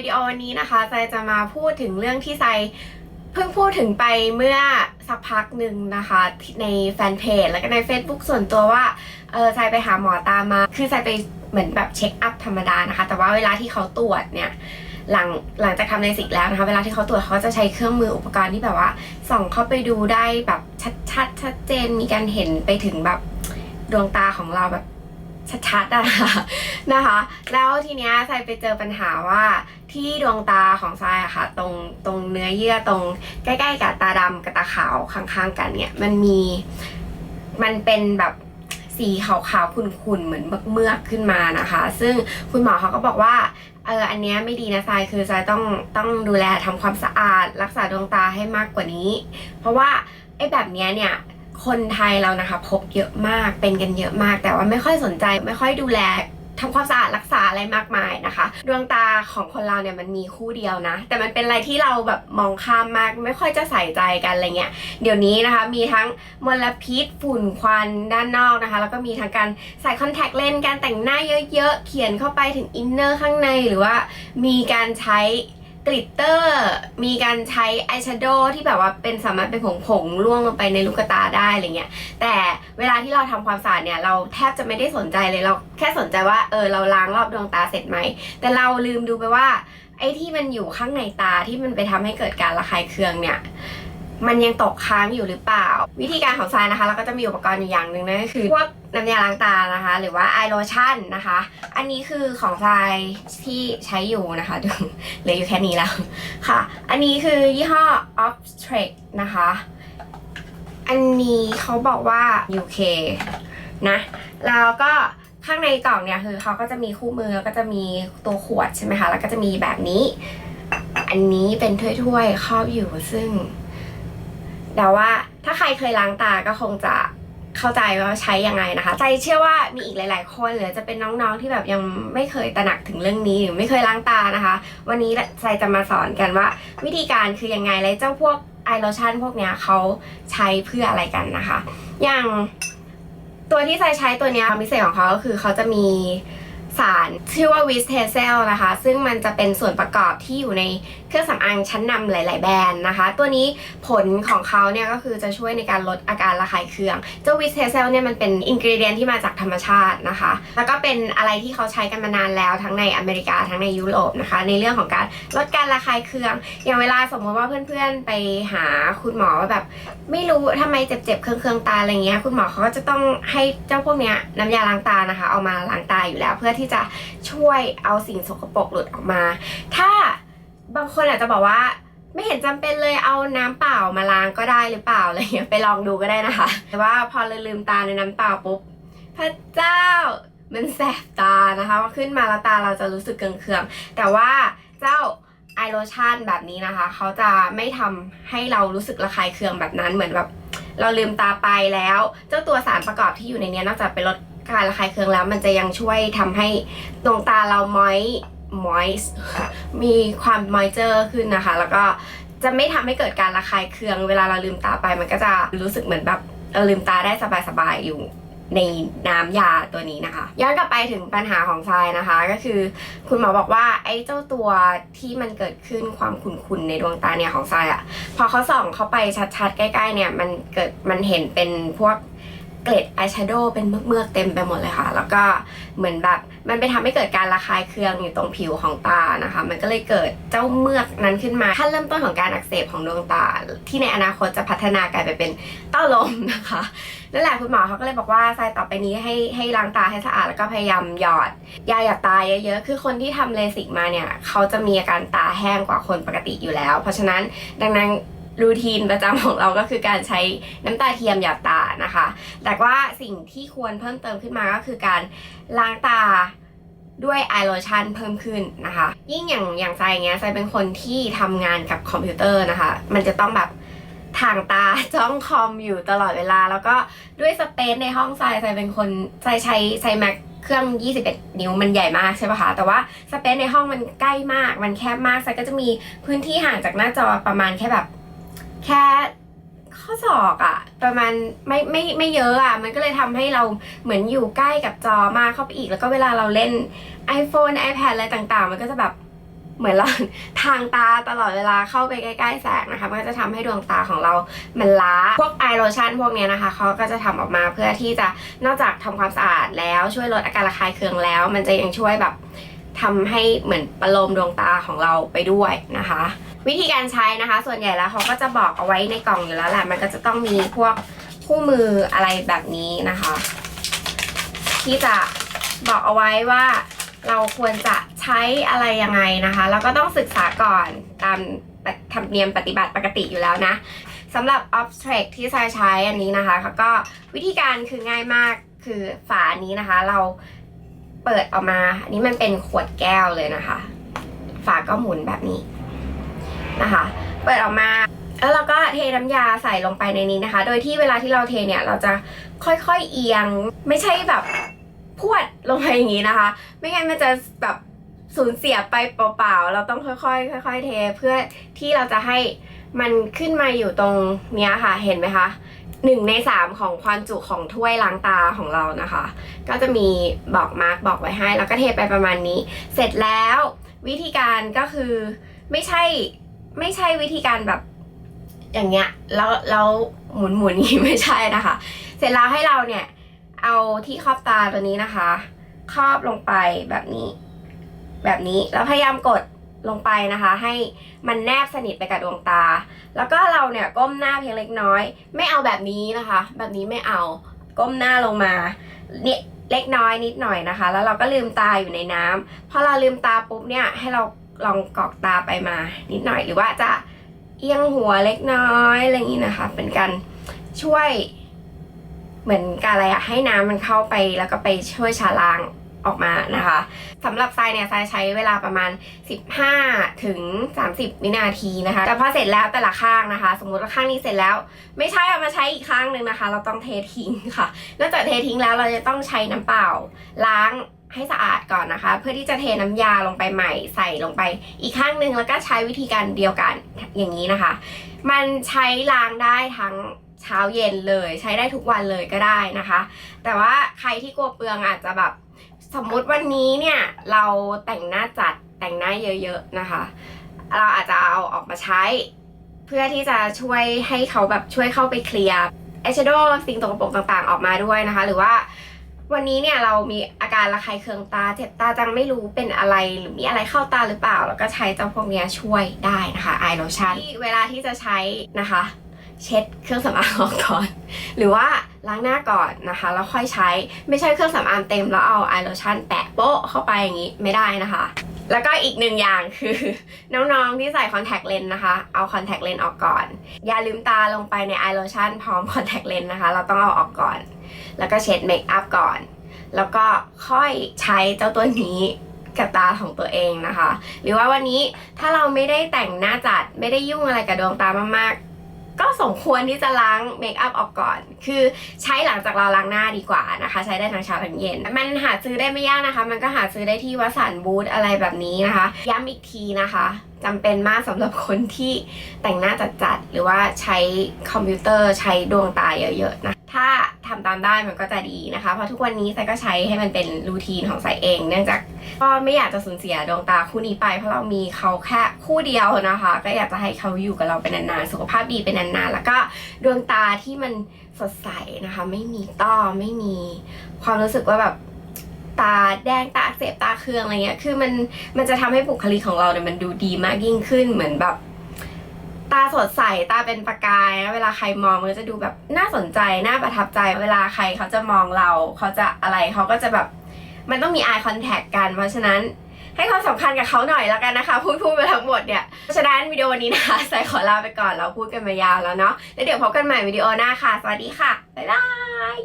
วิดีโอวันนี้นะคะไซจะมาพูดถึงเรื่องที่ไซเพิ่งพูดถึงไปเมื่อสักพักหนึ่งนะคะ ในแฟนเพจแล้วก็ใน Facebook ส่วนตัวว่าเออไซไปหาหมอตามา คือไซไปเหมือนแบบเช็คอัพธรรมดานะคะ แต่ว่าเวลาที่เขาตรวจเนี่ยหลังหลังจากทำในสิกแล้วนะคะ เวลาที่เขาตรวจเขาจะใช้เครื่องมืออุปกรณ์ที่แบบว่าส่องเข้าไปดูได้แบบชัดๆชัดเจนมีการเห็นไปถึงแบบดวงตาของเราแบบ ชัดๆอะนะคะนะคะ แล้วทีเนี้ยทรายไปเจอปัญหาว่าที่ดวงตาของทรายอะค่ะ ตรงตรงเนื้อเยื่อตรงใกล้ๆกับตาดำกับตาขาวข้างๆกันเนี่ยมันมีมันเป็นแบบสีขาวๆขุ่นๆเหมือนเมือกๆขึ้นมานะคะ ซึ่งคุณหมอเขาก็บอกว่าเอออันเนี้ยไม่ดีนะทรายคือทรายต้องต้องดูแลทำความสะอาด รักษาดวงตาให้มากกว่านี้ เพราะว่าไอ้แบบเนี้ยเนี่ย คนไทยเรานะคะพบเยอะมากเป็นกันเยอะมาก แต่ว่าไม่ค่อยสนใจไม่ค่อยดูแลทำความสะอาดรักษาอะไรมากมายนะคะ ดวงตาของคนเราเนี่ยมันมีคู่เดียวนะ แต่มันเป็นอะไรที่เราแบบมองข้ามมากไม่ค่อยจะใส่ใจกันอะไรเงี้ยเดี๋ยวนี้นะคะมีทั้งมลพิษฝุ่นควันด้านนอกนะคะ แล้วก็มีทั้งการใส่คอนแทคเลนส์การแต่งหน้าเยอะๆ เขียนเข้าไปถึงอินเนอร์ข้างในหรือว่ามีการใช้ กลิตเตอร์ มีการใช้อายแชโดว์ที่แบบว่าเป็นสามารถเป็นผงๆล่วงลงไปในลูกตาได้อะไรเงี้ย แต่เวลาที่เราทำความสะอาดเนี่ย เราแทบจะไม่ได้สนใจเลยเราแค่สนใจว่าเออเราล้างรอบดวงตาเสร็จไหม แต่เราลืมดูไปว่าไอ้ที่มันอยู่ข้างในตาที่มันไปทำให้เกิดการระคายเคืองเนี่ย มันยังตกค้างอยู่หรือเปล่า วิธีการของทรายนะคะ เราก็จะมีอุปกรณ์อยู่อย่างหนึ่งนั่นก็คือพวกน้ำยาล้างตานะคะ หรือว่าไอโลชั่นนะคะ อันนี้คือของทรายที่ใช้อยู่นะคะดูเหลืออยู่แค่นี้แล้วค่ะ อันนี้คือยี่ห้อ o p t r e k นะคะ อันนี้เขาบอกว่า UK นะ แล้วก็ข้างในกล่องเนี่ยคือเขาก็จะมีคู่มือแล้วก็จะมีตัวขวดใช่ไหมคะ แล้วก็จะมีแบบนี้ อันนี้เป็นถ้วยๆครอบอยู่ซึ่ง แต่ว่าถ้าใครเคยล้างตาก็คงจะเข้าใจว่าใช้ยังไงนะคะ ใจเชื่อว่ามีอีกหลาย ๆ คนหรือจะเป็นน้องๆที่แบบยังไม่เคยตระหนักถึงเรื่องนี้หรือไม่เคยล้างตานะคะ วันนี้ใจจะมาสอนกันว่า วิธีการคือยังไงและเจ้าพวกไอโลชั่นพวกเนี้ยเขาใช้เพื่ออะไรกันนะคะ อย่างตัวที่ใจใช้ตัวเนี้ยความพิเศษของเขาก็คือเขาจะมีสารชื่อว่าวิสเทเซลนะคะ ซึ่งมันจะเป็นส่วนประกอบที่อยู่ใน เครื่องสำอางชั้นนำหลาย ๆ แบรนด์นะคะ ตัวนี้ผลของเขาเนี่ยก็คือจะช่วยในการลดอาการระคายเคือง เจ้าวิสเทเซลเนี่ยมันเป็นอินกริเดียนที่มาจากธรรมชาตินะคะ แล้วก็เป็นอะไรที่เขาใช้กันมานานแล้วทั้งในอเมริกาทั้งในยุโรปนะคะ ในเรื่องของการลดการระคายเคือง อย่างเวลาสมมติว่าเพื่อน ๆ ไปหาคุณหมอว่าแบบ ไม่รู้ทำไมเจ็บ ๆ เคือง ๆ ตาอะไรเงี้ย คุณหมอเขาก็จะต้องให้เจ้าพวกเนี้ยน้ำยาล้างตานะคะ เอามาล้างตาอยู่แล้ว เพื่อที่จะช่วยเอาสิ่งสกปรกหลุดออกมา ถ้า บางคนอาจจะบอกว่า ไม่เห็นจำเป็นเลยเอาน้ำเปล่ามาล้างก็ได้หรือเปล่าอะไรเงี้ยไปลองดูก็ได้นะคะ แต่ว่าพอเราลืมตาในน้ำเปล่าปุ๊บพระเจ้ามันแสบตานะคะขึ้นมาแล้วตาเราจะรู้สึกเคืองๆแต่ว่าเจ้าไอโลชั่นแบบนี้นะคะ เขาจะไม่ทำให้เรารู้สึกระคายเคืองแบบนั้นเหมือนแบบเราลืมตาไปแล้ว เจ้าตัวสารประกอบที่อยู่ในนี้นอกจากไปลดการระคายเคืองแล้ว มันจะยังช่วยทำให้ดวงตาเรามอย มอยส์มีความมอยเจอร์ขึ้นนะคะ แล้วก็จะไม่ทำให้เกิดการระคายเคืองเวลาเราลืมตาไป มันก็จะรู้สึกเหมือนแบบเราลืมตาได้สบายๆอยู่ในน้ำยาตัวนี้นะคะ ย้อนกลับไปถึงปัญหาของทรายนะคะ ก็คือ คุณหมอบอกว่าไอ้เจ้าตัวที่มันเกิดขึ้นความขุ่นๆในดวงตาเนี่ยของทรายอะพอเขาส่องเข้าไปชัดๆ ใกล้ๆเนี่ยมันเกิดมันเห็นเป็นพวก เกล็ดอายแชโดว์เป็นเมือกๆเต็มไปหมดเลยค่ะ แล้วก็เหมือนแบบมันไปทำให้เกิดการระคายเคืองอยู่ตรงผิวของตานะคะ มันก็เลยเกิดเจ้าเมือกนั้นขึ้นมาขั้นเริ่มต้นของการอักเสบของดวงตา ที่ในอนาคตจะพัฒนากลายไปเป็นเต้าลมนะคะนั่นแหละคุณหมอเขาก็เลยบอกว่าทรายต่อไปนี้ให้ให้ล้างตาให้สะอาดแล้วก็พยายามหยอดยาหยอดตาเยอะๆ คือคนที่ทำเลสิกมาเนี่ยเขาจะมีอาการตาแห้งกว่าคนปกติอยู่แล้ว เพราะฉะนั้นดังนั้น รูทีนประจำของเราก็คือการใช้น้ำตาเทียมหยอดตานะคะ แต่ว่าสิ่งที่ควรเพิ่มเติมขึ้นมาก็คือการล้างตาด้วยไอโลชันเพิ่มขึ้นนะคะ ยิ่งอย่างอย่างใจเงี้ยใจเป็นคนที่ทำงานกับคอมพิวเตอร์นะคะ มันจะต้องแบบทางตาจ้องคอมอยู่ตลอดเวลา แล้วก็ด้วยสเปซในห้องทรายทรายเป็นคนทรายใช้ใช้แม็กเครื่อง 21 นิ้วมันใหญ่มากใช่ปะคะ แต่ว่าสเปซในห้องมันใกล้มาก มันแคบมากทรายก็จะมีพื้นที่ห่างจากหน้าจอประมาณแค่แบบ แค่ข้อศอกอะประมาณไม่ไม่ไม่เยอะอะมันก็เลยทำให้เราเหมือนอยู่ใกล้กับจอมากเข้าไปอีก แล้วก็เวลาเราเล่น iPhone iPad อะไรต่างๆ มันก็จะแบบเหมือนเราทางตาตลอดเวลาเข้าไปใกล้ๆแสงนะคะ มันก็จะทำให้ดวงตาของเรามันล้า พวกไอโลชั่นพวกนี้นะคะเขาก็จะทำออกมาเพื่อที่จะนอกจากทำความสะอาดแล้วช่วยลดอาการระคายเคืองแล้ว มันจะยังช่วยแบบทำให้เหมือนประโลมดวงตาของเราไปด้วยนะคะ วิธีการใช้นะคะ ส่วนใหญ่แล้วเขาก็จะบอกเอาไว้ในกล่องอยู่แล้วแหละมันก็จะต้องมีพวกคู่มืออะไรแบบนี้นะคะ ที่จะบอกเอาไว้ว่าเราควรจะใช้อะไรยังไงนะคะแล้วก็ต้องศึกษาก่อนตามธรรมเนียมปฏิบัติปกติอยู่แล้วนะสำหรับ o b s t r a c t ที่ทรายใช้อันนี้นะคะเขาก็วิธีการคือง่ายมากคือฝานี้นะคะ เราเปิดออกมา อันนี้มันเป็นขวดแก้วเลยนะคะ ฝาก็หมุนแบบนี้ นะคะ เปิดออกมาแล้วเราก็เทน้ำยาใส่ลงไปในนี้นะคะ โดยที่เวลาที่เราเทเนี่ยเราจะค่อยๆเอียง ไม่ใช่แบบพวดลงไปอย่างนี้นะคะ ไม่งั้นมันจะแบบสูญเสียไปเปล่าๆ เราต้องค่อยๆ ค่อย ๆ เทเพื่อที่เราจะให้มันขึ้นมาอยู่ตรงเนี้ยค่ะ เห็นไหมคะหนึ่งในสามของความจุของถ้วยล้างตาของเรานะคะ ก็จะมีบอกมาร์กบอกไว้ให้ แล้วก็เทไปประมาณนี้ เสร็จแล้ววิธีการก็คือไม่ใช่ ไม่ใช่วิธีการแบบอย่างเงี้ยแล้วแล้วหมุนหมุนนี้ไม่ใช่นะคะ เสร็จแล้วให้เราเนี่ย เอาที่ครอบตาตัวนี้นะคะ ครอบลงไปแบบนี้ แบบนี้แล้วพยายามกดลงไปนะคะ ให้มันแนบสนิทไปกับดวงตา แล้วก็เราเนี่ยก้มหน้าเพียงเล็กน้อย ไม่เอาแบบนี้นะคะ แบบนี้ไม่เอาก้มหน้าลงมาเนี่ยเล็กน้อยนิดหน่อยนะคะ แล้วเราก็ลืมตาอยู่ในน้ำพอเราลืมตาปุ๊บเนี่ยให้เรา ลองกอกตาไปมานิดหน่อยหรือว่าจะเอียงหัวเล็กน้อยอะไรอย่างนี้นะคะ เป็นการช่วยเหมือนการอะไรอะให้น้ำมันเข้าไปแล้วก็ไปช่วยชาล้างออกมานะคะสำหรับทรายเนี่ยทรายใช้เวลาประมาณ 15 ถึง 30 วินาทีนะคะ แต่พอเสร็จแล้วแต่ละข้างนะคะ สมมุติว่าข้างนี้เสร็จแล้ว ไม่ใช่เอามาใช้อีกข้างหนึ่งนะคะ เราต้องเททิ้งค่ะนอกจากเททิ้งแล้วเราจะต้องใช้น้ำเปล่าล้าง ให้สะอาดก่อนนะคะ เพื่อที่จะเทน้ำยาลงไปใหม่ใส่ลงไปอีกข้างหนึ่งแล้วก็ใช้วิธีการเดียวกันอย่างนี้นะคะ มันใช้ล้างได้ทั้งเช้าเย็นเลย ใช้ได้ทุกวันเลยก็ได้นะคะ แต่ว่าใครที่กลัวเปลืองอาจจะแบบสมมุติวันนี้เนี่ยเราแต่งหน้าจัดแต่งหน้าเยอะๆนะคะ เราอาจจะเอาออกมาใช้ เพื่อที่จะช่วยให้เขาแบบช่วยเข้าไปเคลียร์อายแชโดว์สิ่งตกปรกต่างๆออกมาด้วยนะคะ หรือว่า วันนี้เนี่ยเรามีอาการระคายเคืองตา เจ็บตาจังไม่รู้เป็นอะไรหรือมีอะไรเข้าตาหรือเปล่า แล้วก็ใช้เจ้าพวกนี้ช่วยได้นะคะไอโลชั่นเวลาที่จะใช้นะคะ เช็ดเครื่องสำอางออกก่อน หรือว่าล้างหน้าก่อนนะคะ แล้วค่อยใช้ไม่ใช่เครื่องสำอางเต็มแล้วเอาไอโลชั่นแปะโป๊ะเข้าไปอย่างนี้ไม่ได้นะคะแล้วก็อีกหนึ่งอย่างคือน้องๆที่ใส่คอนแทคเลนส์นะคะ เอาคอนแทคเลนส์ออกก่อน อย่าลืมตาลงไปในไอโลชั่นพร้อมคอนแทคเลนส์นะคะ เราต้องเอาออกก่อน แล้วก็เช็ดเมคอัพก่อน แล้วก็ค่อยใช้เจ้าตัวนี้กับตาของตัวเองนะคะ หรือว่าวันนี้ถ้าเราไม่ได้แต่งหน้าจัดไม่ได้ยุ่งอะไรกับดวงตามากๆ ก็สมควรที่จะล้างเมคอัพออกก่อน คือใช้หลังจากเราล้างหน้าดีกว่านะคะ ใช้ได้ทั้งเช้าทั้งเย็น มันหาซื้อได้ไม่ยากนะคะ มันก็หาซื้อได้ที่วสันต์บูธอะไรแบบนี้นะคะ ย้ำอีกทีนะคะจำเป็นมากสำหรับคนที่แต่งหน้าจัดๆหรือว่าใช้คอมพิวเตอร์ใช้ดวงตาเยอะๆนะ ถ้าทำตามได้มันก็จะดีนะคะ เพราะทุกวันนี้ไซก็ใช้ให้มันเป็นรูทีนของไซเอง เนื่องจากก็ไม่อยากจะสูญเสียดวงตาคู่นี้ไป เพราะเรามีเขาแค่คู่เดียวนะคะ ก็อยากจะให้เขาอยู่กับเราเป็นนานๆ สุขภาพดีเป็นนานๆ แล้วก็ดวงตาที่มันสดใสนะคะ ไม่มีต้อไม่มีความรู้สึกว่าแบบตาแดงตาเสบตาเคืองอะไรเงี้ย คือมันมันจะทำให้บุคลิกของเราเนี่ยมันดูดีมากยิ่งขึ้นเหมือนแบบ ตาสดใสตาเป็นประกายนะเวลาใครมองมันก็จะดูแบบน่าสนใจน่าประทับใจเวลาใครเขาจะมองเราเขาจะอะไรเขาก็จะแบบมันต้องมี eye contact กัน เพราะฉะนั้นให้ความสำคัญกับเขาหน่อยแล้วกันนะคะ พูดพูดไปทั้งหมดเนี่ยเพราะฉะนั้นวิดีโอนี้นะคะใส่ขอลาไปก่อนเราพูดกันมายาวแล้วเนาะแล้วเดี๋ยวพบกันใหม่วิดีโอหน้าค่ะ สวัสดีค่ะ บ๊ายบาย